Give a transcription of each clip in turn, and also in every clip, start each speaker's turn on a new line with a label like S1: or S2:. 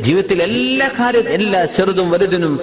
S1: ജീവിതത്തിൽ എല്ലാ കാര്യ എല്ലാ ചെറുതും വലുതിനും.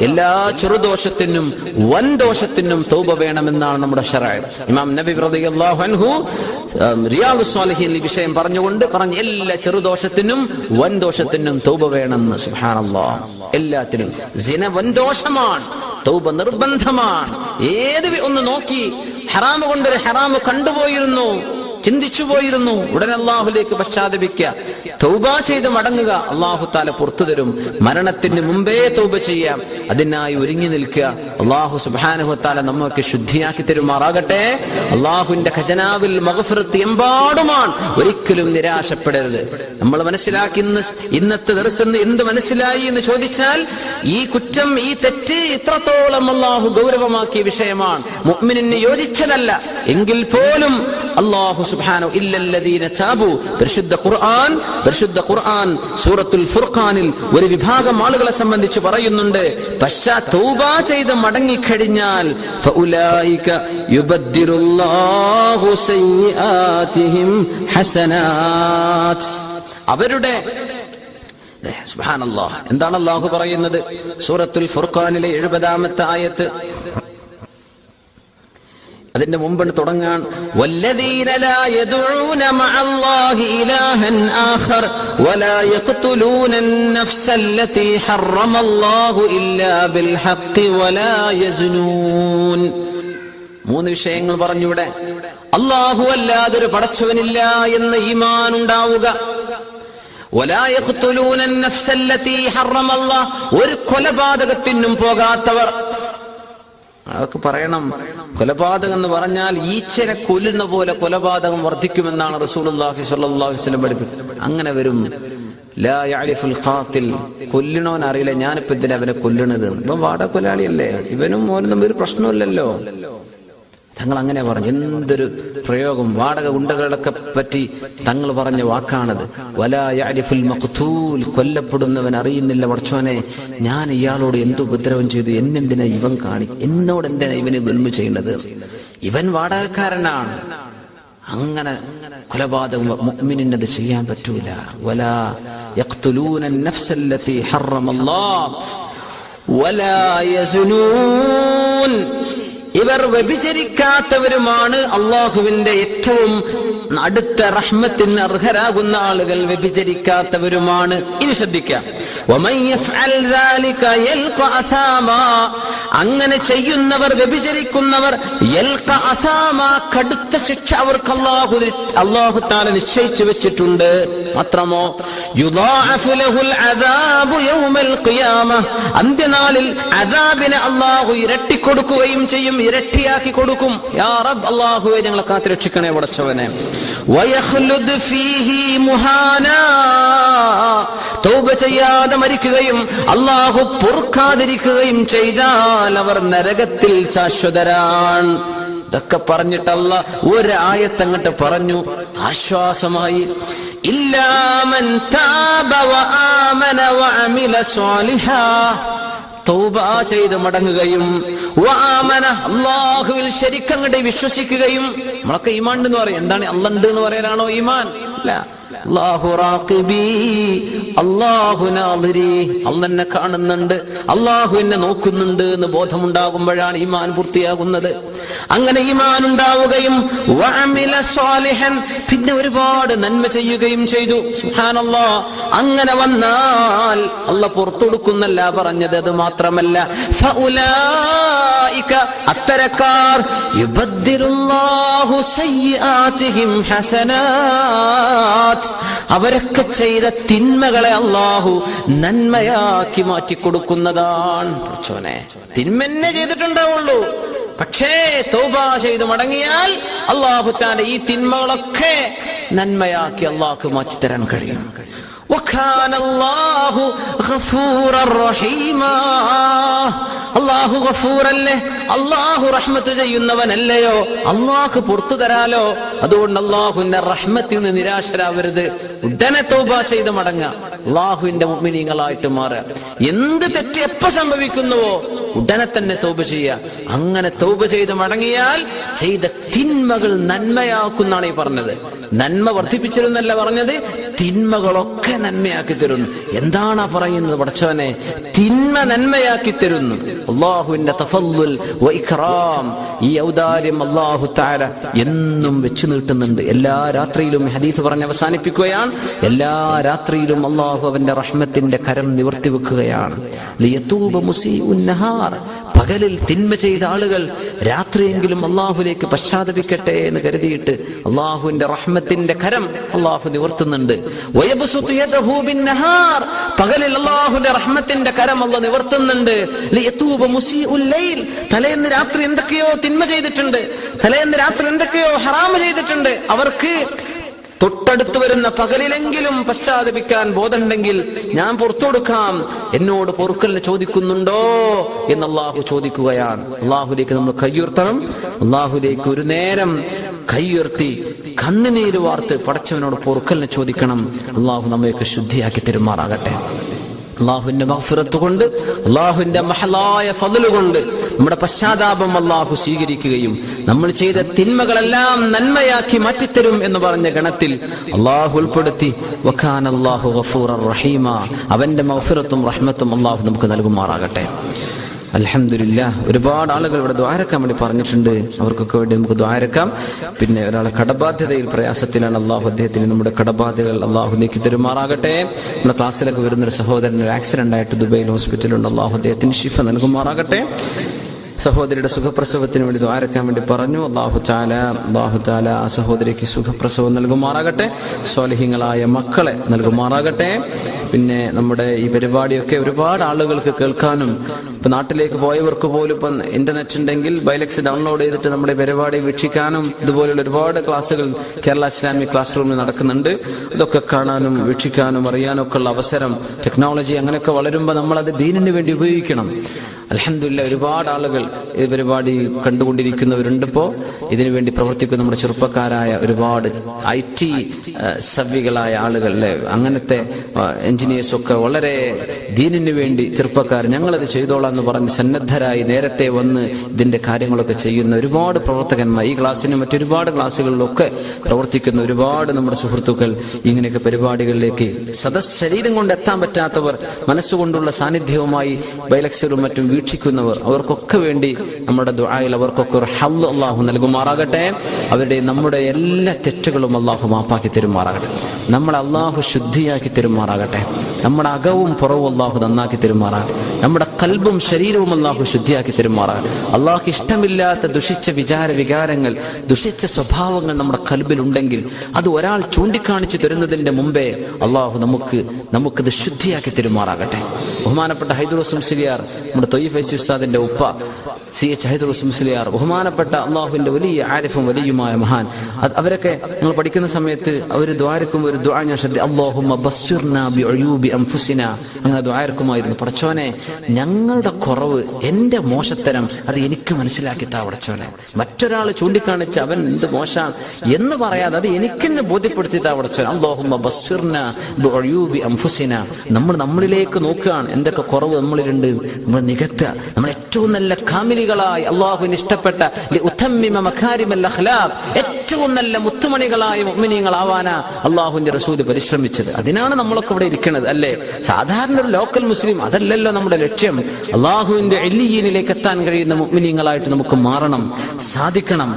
S1: എല്ലാ ചെറുദോഷത്തിനും വൻ ദോഷത്തിനും തൗബ വേണമെന്നാണ് നമ്മുടെ ഷറഅ് ഇമാം നബി അൻഹു ഉം, റിയാദുസ് സ്വാലിഹീൻ ഈ വിഷയം പറഞ്ഞുകൊണ്ട് പറഞ്ഞ എല്ലാ ചെറുദോഷത്തിനും വൻ ദോഷത്തിനും തൗബ വേണമെന്ന്. സുബ്ഹാനല്ലാഹ് എല്ലാത്തിനും. സിന വൻ ദോഷമാണ് തൗബ നിർബന്ധമാണ്. ഏത് ഒന്ന് നോക്കി. ഹറാമ് കൊണ്ടൊരു ഹറാമ് കണ്ടുപോയിരുന്നു. ചിന്തിച്ചു പോയിരുന്നു. ഉടൻ അള്ളാഹുലേക്ക് പശ്ചാത്തപിക്കുക. തൗബ ചെയ്ത് മടങ്ങുക. അള്ളാഹു താല പുറത്തു തരും. മരണത്തിന് മുമ്പേ തൗബ ചെയ്യാം അതിനായി ഒരുങ്ങി നിൽക്കുക. അള്ളാഹു സുബാനുഹത്താല നമ്മൾക്ക് ശുദ്ധിയാക്കി തരുമാറാകട്ടെ. അള്ളാഹുവിന്റെ ഖജനാവിൽ മകഫിറത്ത് എമ്പാടുമാണ്. ഒരിക്കലും നിരാശപ്പെടരുത്. നമ്മൾ മനസ്സിലാക്കി ഇന്ന് ഇന്നത്തെ ദിവസം എന്ത് മനസ്സിലായി എന്ന് ചോദിച്ചാൽ ഈ കുറ്റം ഈ തെറ്റ് ഇത്രത്തോളം അള്ളാഹു ഗൗരവമാക്കിയ വിഷയമാണ്. മുഅ്മിനിന് യോജിച്ചതല്ല. എങ്കിൽ പോലും അള്ളാഹു സുബ്ഹാനഹു ഇല്ലല്ലദീന താബു. പരിശുദ്ധ ഖുർആൻ പരിശുദ്ധ ഖുർആൻ സൂറത്തുൽ ഫുർഖാനിൽ ഒരു വിഭാഗം ആളുകളെ സംബന്ധിച്ച് പറയുന്നുണ്ട്. പശ്ചാ തൗബ ചെയ്ത് മടങ്ങിക്കഴിഞ്ഞാൽ ഫഉലൈക യുബദ്ദിറുല്ലാഹു സയ്യിആതിഹിം ഹസനാത്. അവരുടെ സുബ്ഹാനല്ലാഹ്. എന്താണ് അള്ളാഹു പറയുന്നത്? സൂറത്തുൽ ഫുർഖാനിലെ എഴുപതാമത്തെ ആയത്ത്. അതിന്റെ മുമ്പ് തുടങ്ങാൻ والذين لا يدعون مع الله إلها آخر ولا يقتلون النفس التي حرم الله إلا بالحق ولا يزنون മൂന്ന് വിഷയങ്ങൾ പറഞ്ഞുവിടെ അള്ളാഹു അല്ലാതൊരു പടച്ചവനില്ല എന്ന് ഈമാൻ ഉണ്ടാവുക ولا يقتلون النفس التي حرم الله ഒരു കൊലപാതകത്തിനും പോകാത്തവർ അതൊക്കെ പറയണം. കൊലപാതകം എന്ന് പറഞ്ഞാൽ ഈച്ചനെ കൊല്ലുന്ന പോലെ കൊലപാതകം വർദ്ധിക്കുമെന്നാണ് അലൈഹി വസല്ലം പഠിപ്പിച്ചത്. അങ്ങനെ വരും. കൊല്ലണോൻ അറിയില്ല. ഞാനിപ്പോ ഇതിനെ അവനെ കൊല്ലണത്? ഇപ്പം വാട കൊലാളിയല്ലേ ഇവനും മോനും തമ്മിൽ ഒരു പ്രശ്നമില്ലല്ലോ. തങ്ങൾ അങ്ങനെ പറഞ്ഞു എന്തൊരു പ്രയോഗം വാടക ഗുണ്ടകളൊക്കെ പറ്റി തങ്ങൾ പറഞ്ഞ വാക്കാണത് വലാ യഅരിഫുൽ മഖ്തൂൽ കൊല്ലപ്പെടുന്നവൻ അറിയുന്നില്ല പടച്ചോനെ ഞാൻ ഇയാളോട് എന്ത് ഉപദ്രവം ചെയ്തു എന്നെന്തിനാ ഇവൻ കാണി എന്നോട് എന്തിനാ ഇവന് ദുൽമ ചെയ്യുന്നത് ഇവൻ വാടകക്കാരനാണ് അങ്ങനെ കൊലപാതകം മുഅ്മിനിന് അത് ചെയ്യാൻ പറ്റൂല വലാ യഖ്തുലൂന النفس التي حرم الله ولا يزنون ഇവർ വ്യഭിചരിക്കാത്തവരുമാണ് അള്ളാഹുവിന്റെ ഏറ്റവും അടുത്ത റഹ്മത്തിന് അർഹരാകുന്ന ആളുകൾ വ്യഭിചരിക്കാത്തവരുമാണ്. ഇനി ശ്രദ്ധിക്കാം അങ്ങനെ ചെയ്യുന്നവർ വ്യഭിചരിക്കുന്നവർ കടുത്ത ശിക്ഷ അവർക്ക് അള്ളാഹു അള്ളാഹു താല നിശ്ചയിച്ചു വെച്ചിട്ടുണ്ട്. മാത്രമോ? അന്ത്യനാളിൽ അദാബിനെ അള്ളാഹു ഇരട്ടി കൊടുക്കുകയും ചെയ്യും ഇരട്ടിയാക്കി കൊടുക്കും. യാ റബ് അള്ളാഹുവെ ഞങ്ങളെ കാത്തിരക്ഷിക്കണേ ഉടച്ചവനെ വയഖ്ലുദ് ഫീഹി മുഹാന. തൗബ ചെയ്യാതെ മരിക്കുകയും അള്ളാഹു പൊറുക്കാതിരിക്കുകയും ചെയ്താൽ അവർ നരകത്തിൽ ശാശ്വതരാണ്. ഇതൊക്കെ പറഞ്ഞിട്ടല്ല ഒരായത്തങ്ങട്ട് പറഞ്ഞു. ആശ്വാസമായി. ഇല്ലാമൻ താബ വആമന ചെയ്ത് മടങ്ങുകയും അള്ളാഹുവിൽ ശരിക്കങ്ങടെ വിശ്വസിക്കുകയും നമ്മളൊക്കെ ഈമാൻ എന്ന് പറയും. എന്താണ് അള്ളണ്ട് എന്ന് പറയാനാണോ ഈമാൻ? അല്ല അള്ളാഹു അള്ളെന്നെ കാണുന്നുണ്ട്. അള്ളാഹു എന്നെ നോക്കുന്നുണ്ട് എന്ന് ബോധമുണ്ടാകുമ്പോഴാണ് ഈമാൻ പൂർത്തിയാകുന്നത്. അങ്ങനെ ഈമാൻ ഉണ്ടാവുകയും പിന്നെ ഒരുപാട് നന്മ ചെയ്യുകയും ചെയ്തു. അങ്ങനെ വന്നാൽ അല്ല പുറത്തൊടുക്കുന്നല്ല പറഞ്ഞത്. അത് മാത്രമല്ല. അത്തരക്കാർ ഹസനാത്ത് അവരൊക്കെ ചെയ്ത തിന്മകളെ അള്ളാഹു നന്മയാക്കി മാറ്റി കൊടുക്കുന്നതാണ്. ചോനെ തിന്മന്നെ ചെയ്തിട്ടുണ്ടാവുള്ളൂ. പക്ഷേ തൗബ ചെയ്ത് മടങ്ങിയാൽ അള്ളാഹു തആല ഈ തിന്മകളൊക്കെ നന്മയാക്കി അള്ളാഹു മാറ്റി തരാൻ കഴിയും. അള്ളാഹു ഗഫൂറല്ലേ? അള്ളാഹു റഹ്മത്ത് ചെയ്യുന്നവനല്ലയോ? അള്ളാഹ് പുറത്തു തരാലോ? അതുകൊണ്ട് അള്ളാഹുവിന്റെ റഹ്മത്തിൽ നിന്ന് നിരാശരാവരുത്. ഉടനെ തോബ ചെയ്ത് മടങ്ങ അള്ളാഹുവിന്റെ മുമ്മിനീങ്ങളായിട്ട് മാറുക. എന്ത് തെറ്റ് എപ്പോ സംഭവിക്കുന്നുവോ ഉടനെ തന്നെ തോപ ചെയ്യുക. അങ്ങനെ തോപ ചെയ്ത് മടങ്ങിയാൽ ചെയ്ത തിന്മകൾ നന്മയാക്കുന്നാണ് ഈ പറഞ്ഞത്. നന്മ വർദ്ധിപ്പിച്ചിരുന്നല്ല പറഞ്ഞത് തിന്മകളൊക്കെ നന്മയാക്കി തരുന്നു. എന്താണ് പറയുന്നത് പടച്ചവനെ? തിന്മ നന്മയാക്കി തരുന്നു. അള്ളാഹുവിന്റെ തഫല്ലുൽ വൈഖറാം ഈ ഔദാര്യം അള്ളാഹു താര എന്നും വെച്ചു നീട്ടുന്നുണ്ട്. എല്ലാ രാത്രിയിലും ഹദീഫ് പറഞ്ഞ് അവസാനിപ്പിക്കുകയാണ്. എല്ലാ രാത്രിയിലും അള്ളാഹു അവന്റെ റഹ്മത്തിന്റെ കരം നിവർത്തി വെക്കുകയാണ്. പകലിൽ തിന്മ ചെയ്ത ആളുകൾ രാത്രിയെങ്കിലും അള്ളാഹുലേക്ക് പശ്ചാത്തപിക്കട്ടെ എന്ന് കരുതിയിട്ട് അള്ളാഹുവിന്റെ റഹ്മത്തിന്റെ കരം അള്ളാഹു നിവർത്തുന്നുണ്ട്. പകലിൽ അള്ളാഹുന്റെ റഹ്മത്തിന്റെ കരം അല്ല നിവർത്തുന്നുണ്ട്. തലേന്ന് രാത്രി എന്തൊക്കെയോ തിന്മ ചെയ്തിട്ടുണ്ട്. തലേന്ന് രാത്രി എന്തൊക്കെയോ ഹറാമ ചെയ്തിട്ടുണ്ട്. അവർക്ക് തൊട്ടടുത്ത് വരുന്ന പകലിലെങ്കിലും പശ്ചാത്തപിക്കാൻ ബോധമുണ്ടെങ്കിൽ ഞാൻ പുറത്തു എന്നോട് പൊറുക്കലിന് ചോദിക്കുന്നുണ്ടോ എന്ന് അള്ളാഹു ചോദിക്കുകയാണ്. അള്ളാഹുലേക്ക് നമ്മൾ കയ്യുർത്തണം. അള്ളാഹുലേക്ക് ഒരു നേരം കയ്യുയർത്തി കണ്ണുനീര് വാർത്ത് പടച്ചവനോട് പൊറുക്കലിനെ ചോദിക്കണം. അള്ളാഹു നമ്മയൊക്കെ ശുദ്ധിയാക്കി തെരുമാറാകട്ടെ. അള്ളാഹുവിന്റെ മഹഫിറത്ത് കൊണ്ട് അള്ളാഹുവിന്റെ മഹലായ ഫതിലുകൊണ്ട് കൊണ്ട് നമ്മുടെ പശ്ചാത്താപം അള്ളാഹു സ്വീകരിക്കുകയും നമ്മൾ ചെയ്ത തിന്മകളെല്ലാം നന്മയാക്കി മാറ്റിത്തരും എന്ന് പറഞ്ഞ ഗണത്തിൽ അള്ളാഹു ഉൾപ്പെടുത്തി അള്ളാഹു റഹീമ. അവന്റെ മഹഫിറത്തും റഹ്മത്തും അള്ളാഹു നമുക്ക് നൽകുമാറാകട്ടെ. അലഹമില്ല ഒരുപാട് ആളുകൾ ഇവിടെ ദ്വാരക്കാൻ വേണ്ടി പറഞ്ഞിട്ടുണ്ട്. അവർക്കൊക്കെ വേണ്ടി നമുക്ക് ദ്വാരക്കാം പിന്നെ ഒരാളെ കടബാധ്യതയിൽ പ്രയാസത്തിലാണ് അള്ളാഹു അദ്ദേഹത്തിന് നമ്മുടെ കടബാധ്യതകൾ അള്ളാഹു നീക്കി തരുമാറാകട്ടെ. നമ്മുടെ ക്ലാസ്സിലൊക്കെ വരുന്ന ഒരു സഹോദരൻ ഒരു ആക്സിഡന്റ് ആയിട്ട് ദുബൈയിൽ ഹോസ്പിറ്റലുണ്ട് അള്ളാഹു അദ്ദേഹത്തിന് ഷിഫ നൽകുമാറാകട്ടെ. സഹോദരിയുടെ സുഖപ്രസവത്തിന് വേണ്ടി ദ്വാരക്കാൻ വേണ്ടി പറഞ്ഞു. അള്ളാഹു ചാല അള്ളാഹു ചാല ആ സഹോദരിക്ക് സുഖപ്രസവം നൽകുമാറാകട്ടെ. സ്വാലിഹ്യങ്ങളായ മക്കളെ നൽകുമാറാകട്ടെ. പിന്നെ നമ്മുടെ ഈ പരിപാടിയൊക്കെ ഒരുപാട് ആളുകൾക്ക് കേൾക്കാനും ഇപ്പൊ നാട്ടിലേക്ക് പോയവർക്ക് പോലും ഇപ്പം ഇന്റർനെറ്റ് ഉണ്ടെങ്കിൽ ബൈലക്സ് ഡൗൺലോഡ് ചെയ്തിട്ട് നമ്മുടെ പരിപാടി വീക്ഷിക്കാനും ഇതുപോലുള്ള ഒരുപാട് ക്ലാസ്സുകൾ കേരള ഇസ്ലാമിക് ക്ലാസ് റൂമിൽ നടക്കുന്നുണ്ട്. ഇതൊക്കെ കാണാനും വീക്ഷിക്കാനും അറിയാനും ഒക്കെ ഉള്ള അവസരം ടെക്നോളജി അങ്ങനെയൊക്കെ വളരുമ്പോൾ നമ്മൾ അത് ദീനിന് വേണ്ടി ഉപയോഗിക്കണം. അലഹമില്ല ഒരുപാട് ആളുകൾ ഈ പരിപാടി കണ്ടുകൊണ്ടിരിക്കുന്നവരുണ്ട് ഇതിനു വേണ്ടി പ്രവർത്തിക്കുന്ന നമ്മുടെ ചെറുപ്പക്കാരായ ഒരുപാട് ഐ ടി സവ്യകളായ ആളുകൾ അല്ലെ അങ്ങനത്തെ എഞ്ചിനീയേഴ്സ് ഒക്കെ വളരെ ദീനിനു വേണ്ടി ചെറുപ്പക്കാർ ഞങ്ങളത് ചെയ്തോളാം എന്ന് പറഞ്ഞ് സന്നദ്ധരായി നേരത്തെ വന്ന് ഇതിന്റെ കാര്യങ്ങളൊക്കെ ചെയ്യുന്ന ഒരുപാട് പ്രവർത്തകന്മാർ ഈ ക്ലാസ്സിനും മറ്റൊരുപാട് ക്ലാസ്സുകളിലൊക്കെ പ്രവർത്തിക്കുന്ന ഒരുപാട് നമ്മുടെ സുഹൃത്തുക്കൾ ഇങ്ങനെയൊക്കെ പരിപാടികളിലേക്ക് സദസ് കൊണ്ട് എത്താൻ പറ്റാത്തവർ മനസ്സുകൊണ്ടുള്ള സാന്നിധ്യവുമായി ബൈലക്സറും മറ്റും വീക്ഷിക്കുന്നവർ അവർക്കൊക്കെ വേണ്ടി നമ്മുടെ ദുആയിൽ അവർക്കൊക്കെ ഒരു ഹല്ല് അള്ളാഹു നൽകുമാറാകട്ടെ. അവരുടെ നമ്മുടെ എല്ലാ തെറ്റുകളും അള്ളാഹു മാപ്പാക്കി തരുമാറാകട്ടെ. നമ്മളെ അള്ളാഹു ശുദ്ധിയാക്കി തരുമാറാകട്ടെ. നമ്മുടെ അകവും പുറവും അള്ളാഹു നന്നാക്കി തരുമാറാകട്ടെ. നമ്മുടെ കൽബും ശരീരവും അള്ളാഹു ശുദ്ധിയാക്കി തരുമാറാകട്ടെ. അള്ളാഹു ഇഷ്ടമില്ലാത്ത ദുഷിച്ച വിചാര വികാരങ്ങൾ ദുഷിച്ച സ്വഭാവങ്ങൾ നമ്മുടെ കൽബിലുണ്ടെങ്കിൽ അത് ഒരാൾ ചൂണ്ടിക്കാണിച്ചു തരുന്നതിന്റെ മുമ്പേ അള്ളാഹു നമുക്ക് നമുക്കത് ശുദ്ധിയാക്കി തരുമാറാകട്ടെ. ബഹുമാനപ്പെട്ട ഹൈദുറസും ശരിയാർ നമ്മുടെ ഐസി ഉസ്താദിന്റെ ഉപ്പ സി എച്ച് ഹൈദർ മുസ്ലിയാർ ബഹുമാനപ്പെട്ട അള്ളാഹുവിന്റെ വലിയ ആരിഫും വലിയുമായ മഹാൻ. അവരൊക്കെ ഞങ്ങൾ പഠിക്കുന്ന സമയത്ത് ഒരു ദ്വാരക്കും ഒരു ദ്വാ അങ്ങനെ ദ്വാരക്കുമായിരുന്നു. പടച്ചോനെ ഞങ്ങളുടെ കുറവ് എന്റെ മോശത്തരം അത് എനിക്ക് മനസ്സിലാക്കി താ പടച്ചോനെ. മറ്റൊരാൾ ചൂണ്ടിക്കാണിച്ച് അവൻ എന്ത് മോശാണ് എന്ന് പറയാതെ അത് എനിക്കെന്നെ ബോധ്യപ്പെടുത്തി താ പടച്ചോനെ. അള്ളാഹുമ്മ ബസ്സിർന ബി ഒഴൂബി അംഫുസിന നമ്മൾ നമ്മളിലേക്ക് നോക്കുകയാണ് എന്തൊക്കെ കുറവ് നമ്മളിലുണ്ട്. നമ്മൾ നികത്തുക നമ്മൾ ഏറ്റവും നല്ല കാമിലികളായി അള്ളാഹുവിന് ഇഷ്ടപ്പെട്ട ഏറ്റവും നല്ല മുത്തുമണികളായ മുഗ്മിനിയങ്ങളാവാനാ അള്ളാഹുവിന്റെ റസൂദ് പരിശ്രമിച്ചത്. അതിനാണ് നമ്മളൊക്കെ ഇവിടെ ഇരിക്കുന്നത് അല്ലേ? സാധാരണ ഒരു ലോക്കൽ മുസ്ലിം അതല്ലല്ലോ നമ്മുടെ ലക്ഷ്യം. അള്ളാഹുവിന്റെ എല്ലിയീനിലേക്ക് എത്താൻ കഴിയുന്ന മുഗ്മിനിയങ്ങളായിട്ട് നമുക്ക് മാറണം സാധിക്കണം.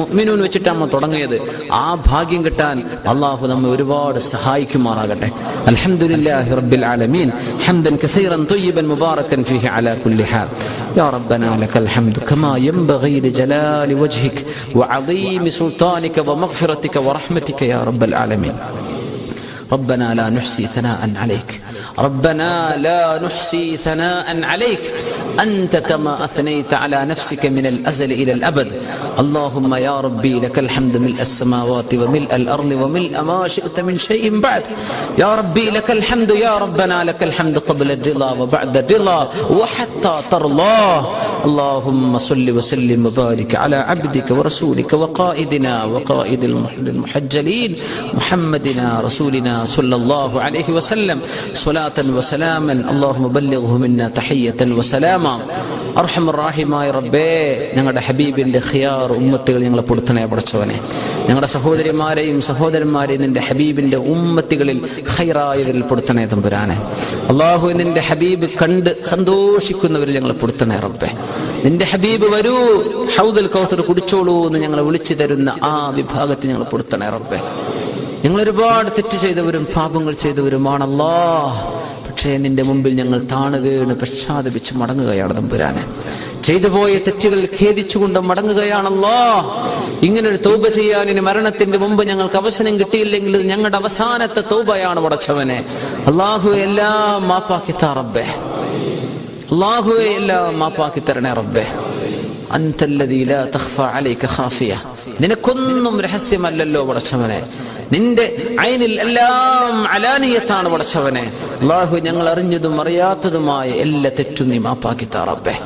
S1: മുഗ്മിനൂൻ വെച്ചിട്ടാണ് നമ്മൾ തുടങ്ങിയത്. ആ ഭാഗ്യം കിട്ടാൻ അള്ളാഹു നമ്മെ ഒരുപാട് സഹായിക്കുമാറാകട്ടെ. അലഹമുല്ലാ റബ്ബിൽ ആലമീൻ. ഹംദൻ കസീറൻ തൊയ്യബൻ മുബാറക്കൻ ഫിഹി അലാ കുല്ലി ഹാൽ. يا ربنا لك الحمد. كما ينبغي لجلال وجهك وعظيم سلطانك ومغفرتك ورحمتك يا رب العالمين. ربنا لا نحصي ثناء عليك. ربنا لا نحصي ثناء عليك. أنت كما أثنيت على نفسك من الأزل إلى الأبد. اللهم يا ربي لك الحمد ملء السماوات وملء الأرض وملء ما شئت من شيء بعد. يا ربي لك الحمد يا ربنا لك الحمد قبل الرضا وبعد الرضا وحتى ترضى. اللهم صل وسلم وبارك على عبدك ورسولك وقائدنا وقائد المحجلين محمدنا رسولنا صلى الله عليه وسلم. صلاة وسلاما اللهم بلغه منا تحية وسلاما അർഹം റാഹിമായ റബ്ബേ ഞങ്ങളുടെ ഹബീബിന്റെ ഖിയാർ ഉമ്മത്തുകൾ ഞങ്ങളെ പൊടുത്തനെ പഠിച്ചവനെ ഞങ്ങളുടെ സഹോദരിമാരെയും സഹോദരന്മാരെയും നിന്റെ ഹബീബിന്റെ ഉമ്മത്തികളിൽ ഖൈറായതിൽ പൊടുത്തനെ തമ്പുരാനെ. അള്ളാഹു നിന്റെ ഹബീബ് കണ്ട് സന്തോഷിക്കുന്നവർ ഞങ്ങളെ പൊടുത്തണേ റബ്ബേ. നിന്റെ ഹബീബ് വരൂ ഹൗദൽ കൗസർ കുടിച്ചോളൂ എന്ന് ഞങ്ങളെ വിളിച്ചു തരുന്ന ആ വിഭാഗത്തിൽ ഞങ്ങൾ പൊടുത്തണേ റബ്ബേ. ഞങ്ങൾ ഒരുപാട് തെറ്റ് ചെയ്തവരും പാപങ്ങൾ ചെയ്തവരുമാണല്ലോ പക്ഷേ നിന്റെ മുമ്പിൽ ഞങ്ങൾ താണുകയാണ് പശ്ചാത്തപിച്ച് മടങ്ങുകയാണ് തമ്പുരാനെ. ചെയ്തു പോയ തെറ്റുകൾ ഖേദിച്ചുകൊണ്ട് മടങ്ങുകയാണല്ലോ. ഇങ്ങനെ ഒരു തൗബ ചെയ്യാൻ ഇനി മരണത്തിന്റെ മുമ്പ് ഞങ്ങൾക്ക് അവസരം കിട്ടിയില്ലെങ്കിൽ ഞങ്ങളുടെ അവസാനത്തെ തൗബയാണ് പടച്ചവനെ അള്ളാഹു എല്ലാം മാപ്പാക്കി റബ്ബേ. അള്ളാഹുവെ എല്ലാം മാപ്പാക്കി തരണേ റബ്ബേ. അലൈക ഖാഫിയ. നിനക്കൊന്നും രഹസ്യമല്ലല്ലോ പടച്ചവനെ നിന്റെ ഐനിൽ എല്ലാം അലാനിയത്താണ് പടച്ചവനെ. അള്ളാഹു ഞങ്ങൾ അറിഞ്ഞതും അറിയാത്തതുമായ എല്ലാ തെറ്റും നീ മാപ്പാക്കി റബ്ബേ.